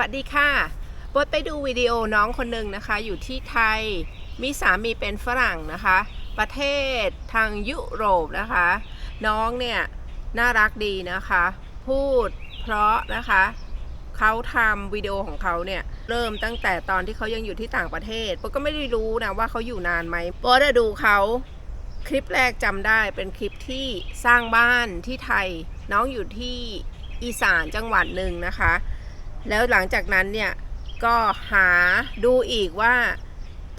วัสดีค่ะบดไปดูวิดีโอน้องคนหนึ่งนะคะ อยู่ที่ไทย มีสามีเป็นฝรั่งนะคะ ประเทศทางยุโรปนะคะ น้องเนี่ย น่ารักดีนะคะ พูดเพราะนะคะ เขาทำวิดีโอของเขาเนี่ย เริ่มตั้งแต่ตอนที่เขายังอยู่ที่ต่างประเทศโบก็ไม่ได้รู้นะว่าเขาอยู่นานไหมโบดดูเขาคลิปแรกจำได้เป็นคลิปที่สร้างบ้านที่ไทย น้องอยู่ที่อีสานจังหวัดหนึ่งนะคะ แล้วหลังจากนั้นเนี่ยก็หาดูอีกว่า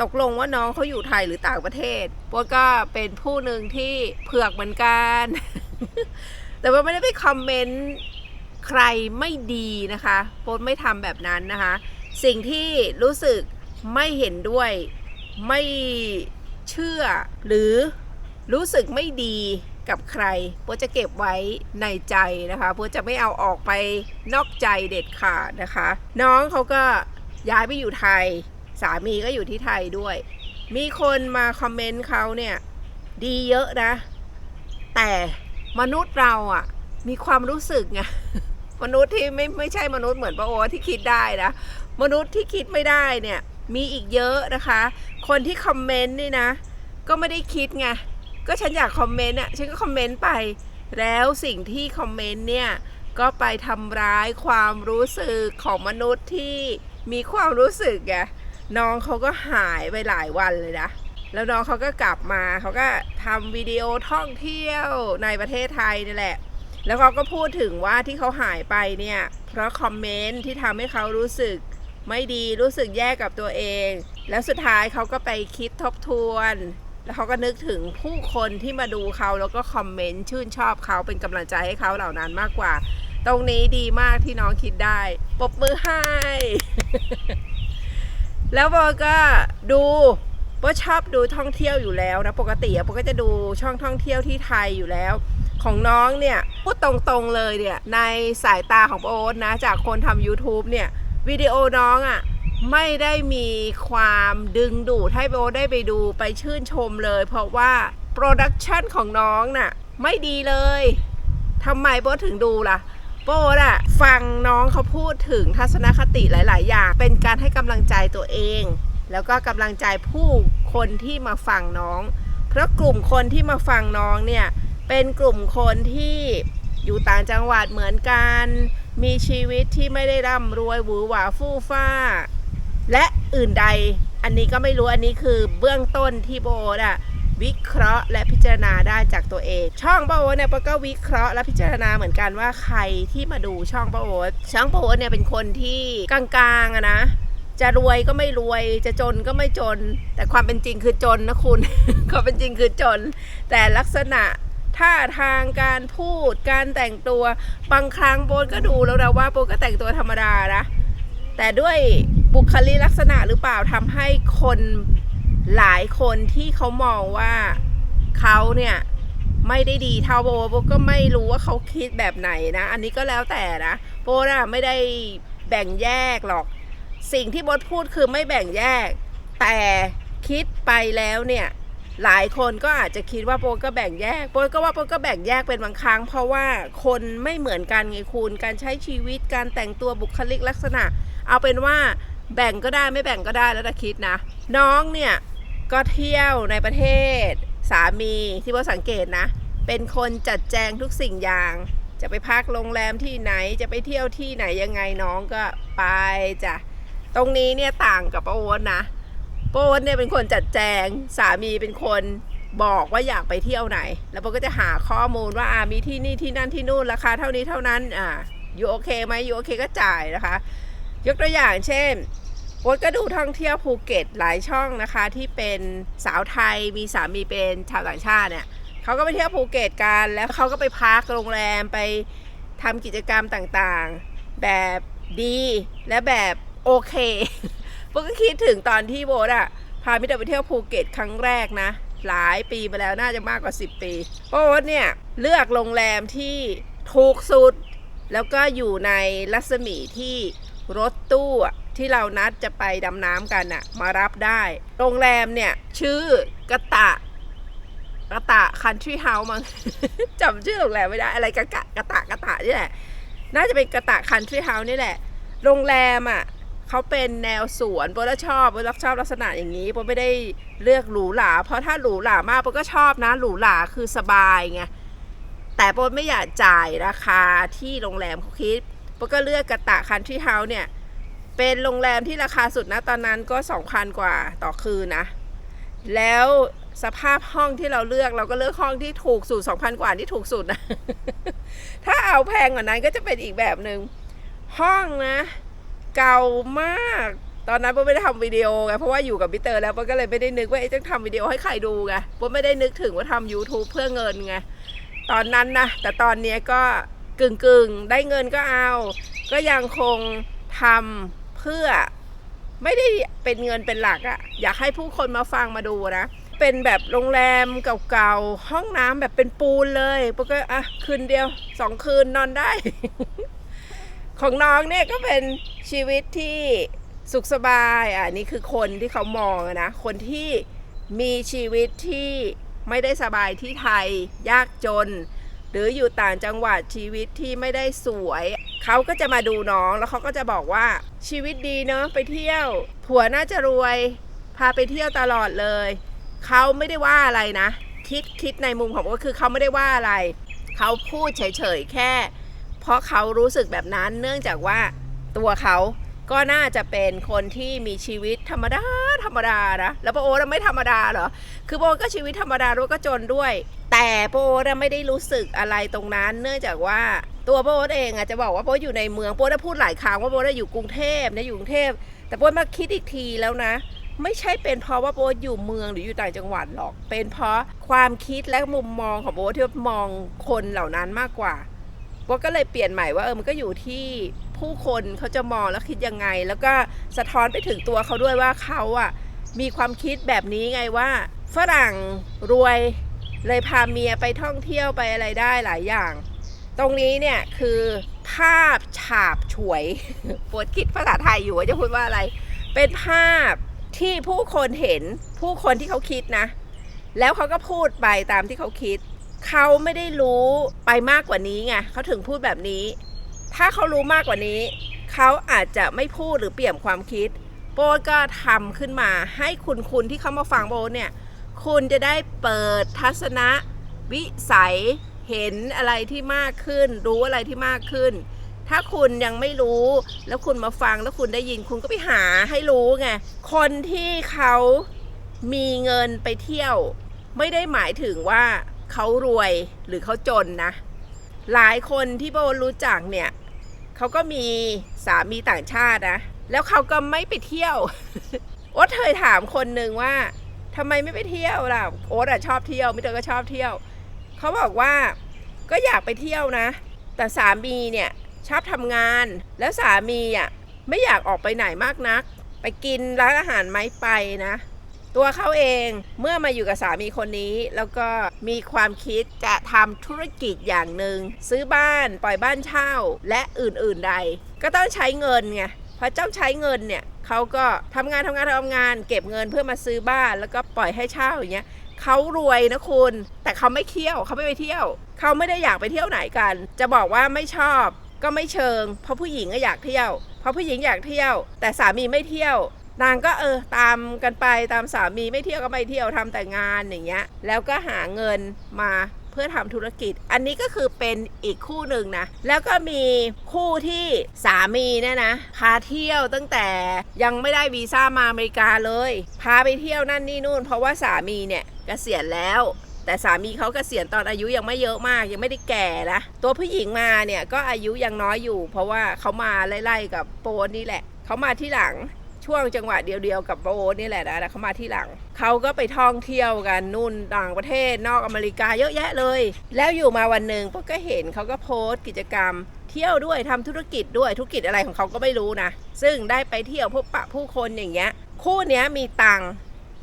ตกลงว่าน้องเขาอยู่ไทยหรือต่างประเทศโบทก็เป็นผู้หนึ่งที่เผือกเหมือนกัน แต่ว่าไม่ได้ไปคอมเมนต์ใครไม่ดีนะคะโบทไม่ทำแบบนั้นนะคะ สิ่งที่รู้สึกไม่เห็นด้วยไม่เชื่อหรือรู้สึกไม่ดี กับใครโบทจะเก็บไว้ในใจนะคะโบทจะไม่เอาออกไปนอกใจเด็ดขาดนะคะ น้องเขาก็ย้ายไปอยู่ไทย สามีก็อยู่ที่ไทยด้วย มีคนมาคอมเมนต์เขาเนี่ยดีเยอะนะ แต่มนุษย์เราอะมีความรู้สึกไงมนุษย์ที่ไม่ไม่ใช่มนุษย์เหมือนปโอที่คิดได้นะมนุษย์ที่คิดไม่ได้เนี่ยมีอีกเยอะนะคะ คนที่คอมเมนต์นี่นะ ก็ไม่ได้คิดไง ก็ฉันอยากคอมเมนต์อะฉันก็คอมเมนต์ไป แล้วสิ่งที่คอมเมนต์เนี่ยก็ไปทำร้ายความรู้สึกของมนุษย์ที่มีความรู้สึกไงน้องเขาก็หายไปหลายวันเลยนะแล้วน้องเขาก็กลับมาเขาก็ทำวิดีโอท่องเที่ยวในประเทศไทยนี่แหละ แล้วเขาก็พูดถึงว่าที่เขาหายไปเนี่ยเพราะคอมเมนต์ที่ทำให้เขารู้สึกไม่ดีรู้สึกแย่กับตัวเอง แล้วสุดท้ายเขาก็ไปคิดทบทวน แล้วเขาก็นึกถึงผู้คนที่มาดูเขาแล้วก็คอมเมนต์ชื่นชอบเขาเป็นกำลังใจให้เขาเหล่านั้นมากกว่า ตรงนี้ดีมากที่น้องคิดได้ปบมือให้ แล้วโบก็ดูโบชอบดูท่องเที่ยวอยู่แล้วนะปกติอะโบก็จะดูช่องท่องเที่ยวที่ไทยอยู่แล้ว ของน้องเนี่ยพูดตรงๆเลยเนี่ยในสายตาของโบนะจากคนทำ YouTube เนี่ยวิดีโอน้องอะ่ะ ไม่ได้มีความดึงดูดให้โบได้ไปดูไปชื่นชมเลย เพราะว่าโปรดักชันของน้องน่ะ ไม่ดีเลยทำไมโบถึงดูล่ะโบทอะฟังน้องเขาพูดถึงทัศนคติหลาย ๆ อย่าง เป็นการให้กำลังใจตัวเอง แล้วก็กำลังใจผู้คนที่มาฟังน้อง เพราะกลุ่มคนที่มาฟังน้องเนี่ยเป็นกลุ่มคนที่อยู่ต่างจังหวัดเหมือนกัน มีชีวิตที่ไม่ได้ร่ำรวยหวือหวาฟู่ฟ้า และอื่นใดอันนี้ก็ไม่รู้อันนี้คือเบื้องต้นที่โบทอะวิเคราะห์และพิจารณาได้จากตัวเอง ช่องป้าโอ๊ตเนี่ยป้าก็วิเคราะห์และพิจารณาเหมือนกันว่าใครที่มาดูช่องป้าโอ๊ตช่องป้าโอ๊ตเนี่ยเป็นคนที่กลางๆอะนะจะรวยก็ไม่รวยจะจนก็ไม่จน แต่ความเป็นจริงคือจนนะคุณ ความเป็นจริงคือจน แต่ลักษณะท่าทางการพูดการแต่งตัวบางครั้งโบนก็ดูแล้วนะว่าโบนก็แต่งตัวธรรมดานะแต่ด้วย บุคลิกลักษณะหรือเปล่าทำให้คนหลายคนที่เขามองว่าเขาเนี่ยไม่ได้ดีเท่าโบโบก็ไม่รู้ว่าเขาคิดแบบไหนนะ อันนี้ก็แล้วแต่นะโบนะไม่ได้แบ่งแยกหรอก สิ่งที่โบทพูดคือไม่แบ่งแยก แต่คิดไปแล้วเนี่ยหลายคนก็อาจจะคิดว่าโบก็แบ่งแยกโบก็ว่าโบก็แบ่งแยกเป็นบางครั้ง เพราะว่าคนไม่เหมือนกันไงคุณ การใช้ชีวิตการแต่งตัวบุคลิกลักษณะ เอาเป็นว่า แบ่งก็ได้ไม่แบ่งก็ได้แล้วแต่คิดนะ น้องเนี่ยก็เที่ยวในประเทศ สามีที่โบทสังเกตนะ เป็นคนจัดแจงทุกสิ่งอย่าง จะไปพักโรงแรมที่ไหนจะไปเที่ยวที่ไหนยังไงน้องก็ไปจ้ะตรงนี้เนี่ยต่างกับปโอ๊ตนะปโอ๊ตเนี่ยเป็นคนจัดแจงสามีเป็นคนบอกว่าอยากไปเที่ยวไหน แล้วป้าก็จะหาข้อมูลว่าอ่ามีที่นี่ที่นั่นที่นู่นราคาเท่านี้เท่านั้นอ่าอยู่โอเคไหมอยู่โอเคก็จ่ายนะคะ ยกตัวอย่างเช่นโอ๊ตก็ดูท่องเที่ยวภูเก็ตหลายช่องนะคะ ที่เป็นสาวไทยมีสามีเป็นชาวต่างชาติเนี่ยเขาก็ไปเที่ยวภูเก็ตกันแล้วเขาก็ไปพักโรงแรมไปทำกิจกรรมต่างๆ แบบดีและแบบโอเคโบก็คิดถึงตอนที่โบทอะพามิตรไปเที่ยวภูเก็ตครั้งแรกนะ หลายปีมาแล้วน่าจะมากกว่า 10 ปีโบทเนี่ยเลือกโรงแรมที่ถูกสุด แล้วก็อยู่ในรัศมีที่ รถตู้ที่เรานัดจะไปดำน้ำกันอะมารับได้ โรงแรมเนี่ย ชื่อกระตะกระตะคันทรีเฮาส์มั้งจำชื่อโรงแรมไม่ได้อะไรกระกะกระตะกระตะนี่แหละ น่าจะเป็นกระตะคันทรีเฮาส์นี่แหละ โรงแรมอะเขาเป็นแนวสวนโบก็ชอบโบชอบลักษณะอย่างนี้โบไม่ได้เลือกหรูหราเพราะถ้าหรูหรามากโบก็ชอบนะ หรูหราคือสบายไงแต่โบไม่อยากจ่ายราคาที่โรงแรมเขาคิด โบก็เลือกกระตะคันที่เฮาเนี่ย เป็นโรงแรมที่ราคาสุดนะตอนนั้นก็2,000กว่าต่อคืนนะ แล้วสภาพห้องที่เราเลือกเราก็เลือกห้องที่ถูกสุด2,000กว่าที่ถูกสุดนะ ถ้าเอาแพงกว่านั้นก็จะเป็นอีกแบบหนึ่งห้องนะ เก่ามาก ตอนนั้นโบไม่ได้ทำวิดีโอไงเพราะว่าอยู่กับพี่เตอร์แล้วโบก็เลยไม่ได้นึกว่าจะทำวิดีโอให้ใครดูไงโบไม่ได้นึกถึงว่าทำ YouTube เพื่อเงินไงตอนนั้นนะแต่ตอนนี้ก็ กึ่งกึ่งได้เงินก็เอา ก็ยังคงทำเพื่อไม่ได้เป็นเงินเป็นหลักอะอยากให้ผู้คนมาฟังมาดูนะ เป็นแบบโรงแรมเก่าๆ ห้องน้ำแบบเป็นปูนเลยปก็อะคืนเดียวสองคืนนอนได้ ของน้องเนี่ยก็เป็นชีวิตที่สุขสบายอะนี่คือคนที่เขามองนะ คนที่มีชีวิตที่ไม่ได้สบายที่ไทย ยากจน รืออยู่ต่างจังหวัดชีวิตที่ไม่ได้สวย เขาก็จะมาดูน้องแล้วเขาก็จะบอกว่าชีวิตดีเนาะไปเที่ยว ผัวน่าจะรวย พาไปเที่ยวตลอดเลย เขาไม่ได้ว่าอะไรนะ คิดคิดในมุมของก็คือเขาไม่ได้ว่าอะไร เขาพูดเฉยๆแค่ เพราะเขารู้สึกแบบนั้นเนื่องจากว่าตัวเขาก็น่าจะเป็นคนที่มีชีวิตธรรมดาธรรมดานะแล้วป้าโอ๊ตไม่ธรรมดาเหรอคือโบก็ชีวิตธรรมดาด้วยก็จนด้วย แต่โอ๊ตไม่ได้รู้สึกอะไรตรงนั้น เนื่องจากว่าตัวโอ๊ตเองอะจะบอกว่าโอ๊ตอยู่ในเมืองโอ๊ตได้พูดหลายครั้งว่าโอ๊ตอยู่กรุงเทพนะอยู่กรุงเทพ แต่โอ๊ตมาคิดอีกทีแล้วนะ ไม่ใช่เป็นเพราะว่าโบ๊ทอยู่เมืองหรืออยู่ต่างจังหวัดหรอก เป็นเพราะความคิดและมุมมองของโบ๊ทที่มองคนเหล่านั้นมากกว่าโบ๊ทก็เลยเปลี่ยนใหม่ว่าเออมันก็อยู่ที่ผู้คนเขาจะมองแล้วคิดยังไง แล้วก็สะท้อนไปถึงตัวเขาด้วยว่าเขาอะมีความคิดแบบนี้ไงว่าฝรั่งรวย เลยพาเมียไปท่องเที่ยวไปอะไรได้หลายอย่าง ตรงนี้เนี่ยคือภาพฉาบฉวยโบ๊ทคิดภาษาไทยอยู่ว่าจะพูดว่าอะไร เป็นภาพที่ผู้คนเห็นผู้คนที่เขาคิดนะ แล้วเขาก็พูดไปตามที่เขาคิด เขาไม่ได้รู้ไปมากกว่านี้ไงเขาถึงพูดแบบนี้ ถ้าเขารู้มากกว่านี้ เขาอาจจะไม่พูดหรือเปลี่ยนความคิดโบทก็ทำขึ้นมาให้คุณคุณที่เขามาฟังโบเนี่ย คุณจะได้เปิดทัศนะวิสัยเห็นอะไรที่มากขึ้น รู้อะไรที่มากขึ้น ถ้าคุณยังไม่รู้แล้วคุณมาฟังแล้วคุณได้ยินคุณก็ไปหาให้รู้ไงคนที่เขามีเงินไปเที่ยว ไม่ได้หมายถึงว่าเขารวยหรือเขาจนนะ หลายคนที่โบรู้จักเนี่ยเขาก็มีสามีต่างชาตินะ แล้วเขาก็ไม่ไปเที่ยวโอ๊ตเคยถามคนหนึ่งว่า ทำไมไม่ไปเที่ยวล่ะโอ๊ตอะชอบเที่ยวมิเตอร์ก็ชอบเที่ยวเขาบอกว่าก็อยากไปเที่ยวนะ แต่สามีเนี่ยชอบทำงาน แล้วสามีอะไม่อยากออกไปไหนมากนัก ไปกินร้านอาหารไหมไปนะ ตัวเขาเองเมื่อมาอยู่กับสามีคนนี้ แล้วก็มีความคิดจะทำธุรกิจอย่างหนึ่งซื้อบ้านปล่อยบ้านเช่าและอื่นๆใด ก็ต้องใช้เงินไงพอเจ้าใช้เงินเนี่ย เขาก็ทำงานทำงานทำงาน เก็บเงินเพื่อมาซื้อบ้านแล้วก็ปล่อยให้เช่าอย่างเงี้ยเขารวยนะคุณ แต่เขาไม่เที่ยวเขาไม่ไปเที่ยว เขาไม่ได้อยากไปเที่ยวไหนกัน จะบอกว่าไม่ชอบก็ไม่เชิง เพราะผู้หญิงก็อยากเที่ยว เพราะผู้หญิงอยากเที่ยว แต่สามีไม่เที่ยวนางก็เออตามกันไปตามสามีไม่เที่ยวก็ไม่เที่ยวทำแต่งานอย่างเงี้ย แล้วก็หาเงินมา พื่อทำธุรกิจ อันนี้ก็คือเป็นอีกคู่หนึ่งนะ แล้วก็มีคู่ที่สามีเนี่ยนะ พาเที่ยวตั้งแต่ยังไม่ได้วีซ่ามาอเมริกาเลย พาไปเที่ยวนั่นนี่นู่น เพราะว่าสามีเนี่ยเกษียณแล้วแต่สามีเขาเกษียณตอนอายุยังไม่เยอะมาก ยังไม่ได้แก่นะตัวผู้หญิงมาเนี่ยก็อายุยังน้อยอยู่ เพราะว่าเขามาไล่ๆกับโปนนี่แหละเขามาที่หลัง ช่วงจังหวะเดียวๆกับโปนนี่แหละนะแล้วเขามาที่หลัง เขาก็ไปท่องเที่ยวกันนู่นต่างประเทศนอกอเมริกาเยอะแยะเลย แล้วอยู่มาวันหนึ่งพวกก็เห็นเขาก็โพสต์กิจกรรม เที่ยวด้วยทำธุรกิจด้วยธุรกิจอะไรของเขาก็ไม่รู้นะ ซึ่งได้ไปเที่ยวพบปะผู้คนอย่างเงี้ย คู่เนี้ยมีตังค์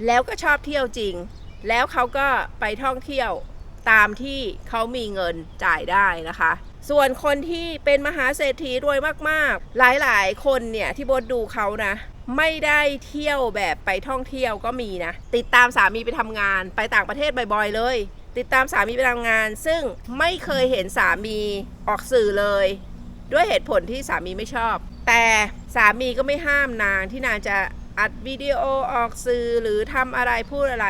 แล้วก็ชอบเที่ยวจริง แล้วเขาก็ไปท่องเที่ยวตามที่เขามีเงินจ่ายได้นะคะ ส่วนคนที่เป็นมหาเศรษฐีรวยมากๆ หลายๆ คนเนี่ยที่บทดูเขานะ ไม่ได้เที่ยวแบบไปท่องเที่ยวก็มีนะ ติดตามสามีไปทำงานไปต่างประเทศบ่อยๆ เลย ติดตามสามีไปทำงาน ซึ่งไม่เคยเห็นสามีออกสื่อเลย ด้วยเหตุผลที่สามีไม่ชอบ แต่สามีก็ไม่ห้ามนางที่นางจะอัดวิดีโอออกสื่อหรือทำอะไรพูดอะไร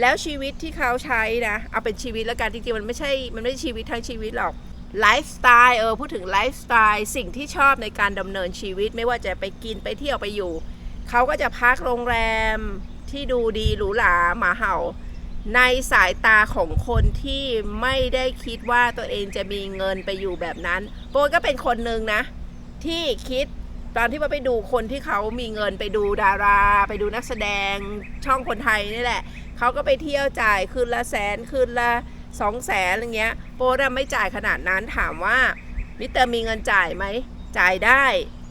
แล้วชีวิตที่เขาใช้นะ เอาเป็นชีวิตแล้วกันจริงๆมันไม่ใช่มันไม่ใช่ชีวิตทั้งชีวิตหรอก ไลฟ์สไตล์เออพูดถึงไลฟ์สไตล์สิ่งที่ชอบในการดำเนินชีวิต ไม่ว่าจะไปกินไปเที่ยวไปอยู่ เขาก็จะพักโรงแรมที่ดูดีหรูหราหมาเห่า ในสายตาของคนที่ไม่ได้คิดว่าตัวเองจะมีเงินไปอยู่แบบนั้นโปก็เป็นคนหนึ่งนะ ที่คิดตอนที่ว่าไปดูคนที่เขามีเงินไปดูดารา ไปดูนักแสดงช่องคนไทยนี่แหละเขาก็ไปเที่ยวจ่ายคืนละแสนคืนละ สองแสนอะไรเงี้ยโปรดไม่จ่ายขนาดนั้นถามว่ามิเตอร์มีเงินจ่ายไหมจ่ายได้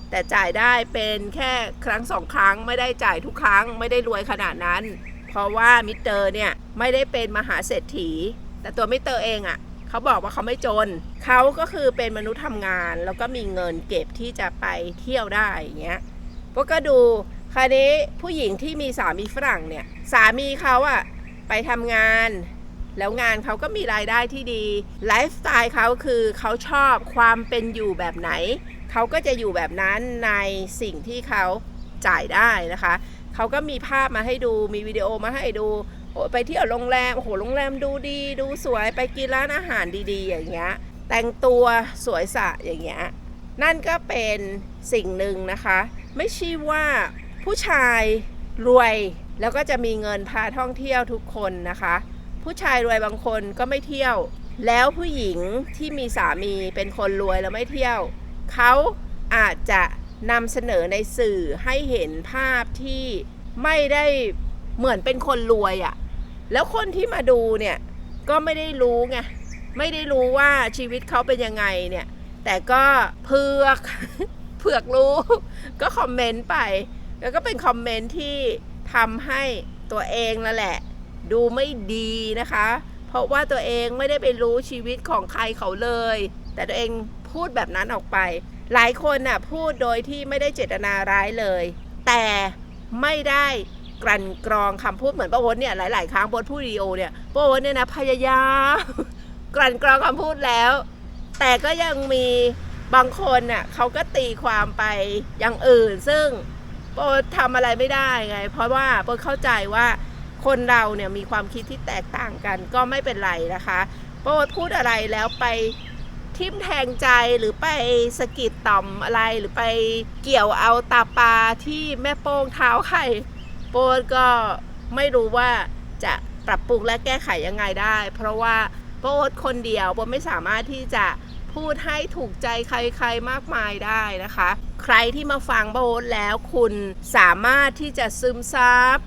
แต่จ่ายได้เป็นแค่ครั้งสองครั้งไม่ได้จ่ายทุกครั้งไม่ได้รวยขนาดนั้น เพราะว่ามิเตอร์เนี่ยไม่ได้เป็นมหาเศรษฐี แต่ตัวมิเตอร์เองอะ่ะเขาบอกว่าเขาไม่จน เขาก็คือเป็นมนุษย์ทำงาน แล้วก็มีเงินเก็บที่จะไปเที่ยวได้อย่างเงี้ยพวกก็ดูคราวนี้ผู้หญิงที่มีสามีฝรั่งเนี่ย สามีเขาอะ่ะไปทำงาน แล้วงานเขาก็มีรายได้ที่ดีไลฟ์สไตล์เขาคือเขาชอบความเป็นอยู่แบบไหน เขาก็จะอยู่แบบนั้นในสิ่งที่เขาจ่ายได้นะคะเขาก็มีภาพมาให้ดูมีวิดีโอมาให้ดูไปเที่ยวโรงแรมโอ้โหโรงแรมดูดีดูสวยไปกินร้านอาหารดีๆ อย่างเงี้ยแต่งตัวสวยสะอย่างเงี้ยนั่นก็เป็นสิ่งหนึ่งนะคะ ไม่ใช่ว่าผู้ชายรวยแล้วก็จะมีเงินพาท่องเที่ยวทุกคนนะคะ ผู้ชายรวยบางคนก็ไม่เที่ยว แล้วผู้หญิงที่มีสามีเป็นคนรวยแล้วไม่เที่ยว เขาอาจจะนำเสนอในสื่อให้เห็นภาพที่ไม่ได้เหมือนเป็นคนรวยอะ่ะ แล้วคนที่มาดูเนี่ยก็ไม่ได้รู้ไง ไม่ได้รู้ว่าชีวิตเขาเป็นยังไงเนี่ย แต่ก็เพือกเผือกรู้ ก็คอมเมนต์ไป แล้วก็เป็นคอมเมนต์ที่ทำให้ตัวเองนั่นแหละ ดูไม่ดีนะคะ เพราะว่าตัวเองไม่ได้ไปรู้ชีวิตของใครเขาเลย แต่ตัวเองพูดแบบนั้นออกไป หลายคนน่ะพูดโดยที่ไม่ได้เจตนาร้ายเลย แต่ไม่ได้กลั่นกรองคำพูดเหมือนป้าโอ๊ตเนี่ยหลาย ๆ ครั้งบทพูดดีโอเนี่ยป้าโอ๊ตเนี่ยนะพยายามกลั่นกรองคำพูดแล้ว แต่ก็ยังมีบางคนน่ะเขาก็ตีความไปอย่างอื่น ซึ่งโปรทำอะไรไม่ได้ไง เพราะว่าโปรเข้าใจว่า คนเราเนี่ยมีความคิดที่แตกต่างกันก็ไม่เป็นไรนะคะ โปรพูดอะไรแล้วไปทิมแทงใจหรือไปสะกิดต่อมอะไรหรือไปเกี่ยวเอาตาปลาที่แม่โป้งเท้าไข่โปรก็ไม่รู้ว่าจะปรับปรุงและแก้ไขยังไงได้ เพราะว่าโปรคนเดียวโปรไม่สามารถที่จะพูดให้ถูกใจใครๆมากมายได้นะคะ ใครที่มาฟังโบทแล้วคุณสามารถที่จะซึมซับ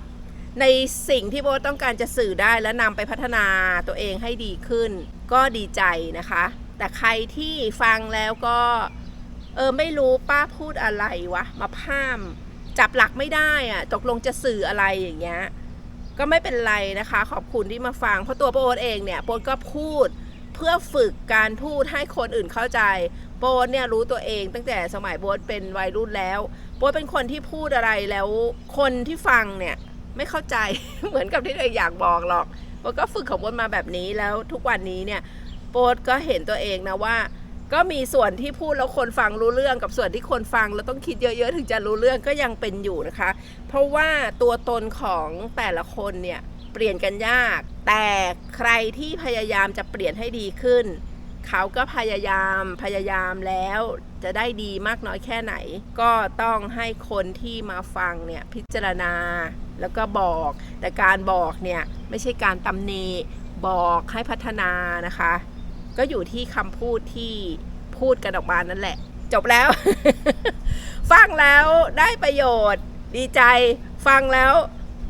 ในสิ่งที่โบต้องการจะสื่อได้และนำไปพัฒนาตัวเองให้ดีขึ้น ก็ดีใจนะคะ แต่ใครที่ฟังแล้วก็ เออไม่รู้ป้าพูดอะไรวะ มาพาม จับหลักไม่ได้อะตกลงจะสื่ออะไรอย่างเงี้ยก็ไม่เป็นไรนะคะ ขอบคุณที่มาฟัง เพราะตัวโบเองเนี่ยโบก็พูดเพื่อฝึกการพูดให้คนอื่นเข้าใจ โบทเนี่ยรู้ตัวเองตั้งแต่สมัยโบทเป็นวัยรุ่นแล้ว โบทเป็นคนที่พูดอะไรแล้ว คนที่ฟังเนี่ย ไม่เข้าใจ เหมือนกับที่เองอยากบอกหรอกโบก็ฝึกของโบมาแบบนี้แล้วทุกวันนี้เนี่ยโบทก็เห็นตัวเองนะว่า ก็มีส่วนที่พูดแล้วคนฟังรู้เรื่องกับส่วนที่คนฟังแล้วต้องคิดเยอะๆ ถึงจะรู้เรื่องก็ยังเป็นอยู่นะคะ เพราะว่าตัวตนของแต่ละคนเนี่ยเปลี่ยนกันยาก แต่ใครที่พยายามจะเปลี่ยนให้ดีขึ้น เขาก็พยายามพยายามแล้วจะได้ดีมากน้อยแค่ไหน ก็ต้องให้คนที่มาฟังเนี่ยพิจารณาแล้วก็บอก แต่การบอกเนี่ยไม่ใช่การตำหนิบอกให้พัฒนานะคะ ก็อยู่ที่คำพูดที่พูดกันออกมานั่นแหละ จบแล้ว ฟังแล้วได้ประโยชน์ ดีใจ ฟังแล้ว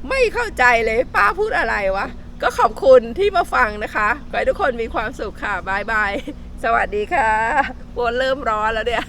ไม่เข้าใจเลยป้าพูดอะไรวะ ก็ขอบคุณที่มาฟังนะคะขอให้ทุกคนมีความสุขค่ะบายบาย สวัสดีค่ะปวดเริ่มร้อนแล้วเนี่ย